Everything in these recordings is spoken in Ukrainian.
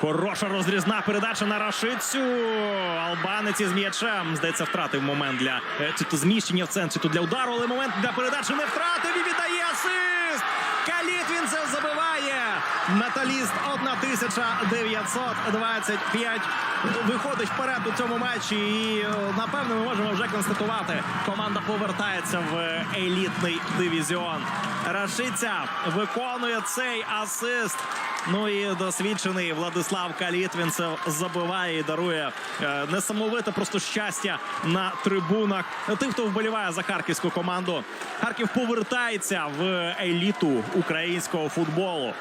Хороша розрізна передача на Рашицю. Албанець із м'ячем. Здається, втратив момент для е, чи то зміщення в центрі, чи то для удару, але момент для передачі не втратив і віддає асист. Калітвінцев забиває. Металіст 1925 виходить вперед у цьому матчі. І е, напевно ми можемо вже констатувати. Команда повертається в елітний дивізіон. Рашиця виконує цей асист. Ну і досвідчений Владислав Калітвінцев забиває і дарує е, несамовите просто щастя на трибунах. Тим, хто вболіває за харківську команду. Харків повертається в еліту українського футболу.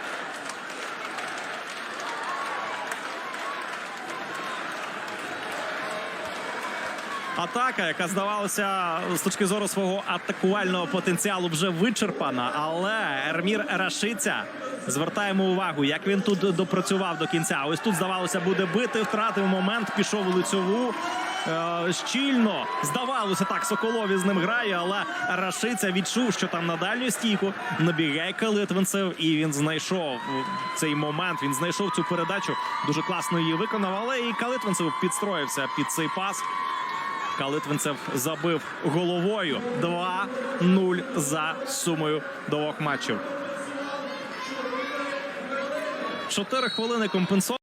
Атака, яка здавалося з точки зору свого атакувального потенціалу, вже вичерпана. Але Ермір Рашиця звертаємо увагу, як він тут допрацював до кінця. Ось тут здавалося, буде бити, втратив момент, пішов у лицьову. Е, щільно здавалося так, Соколові з ним грає, але Рашиця відчув, що там на дальню стійку набігає Калитвинцев, і він знайшов цей момент. Він знайшов цю передачу. Дуже класно її виконав. Але і Калитвинцев підстроївся під цей пас. Калитвинцев забив головою 2-0 за сумою двох матчів. Чотири хвилини компенсовано.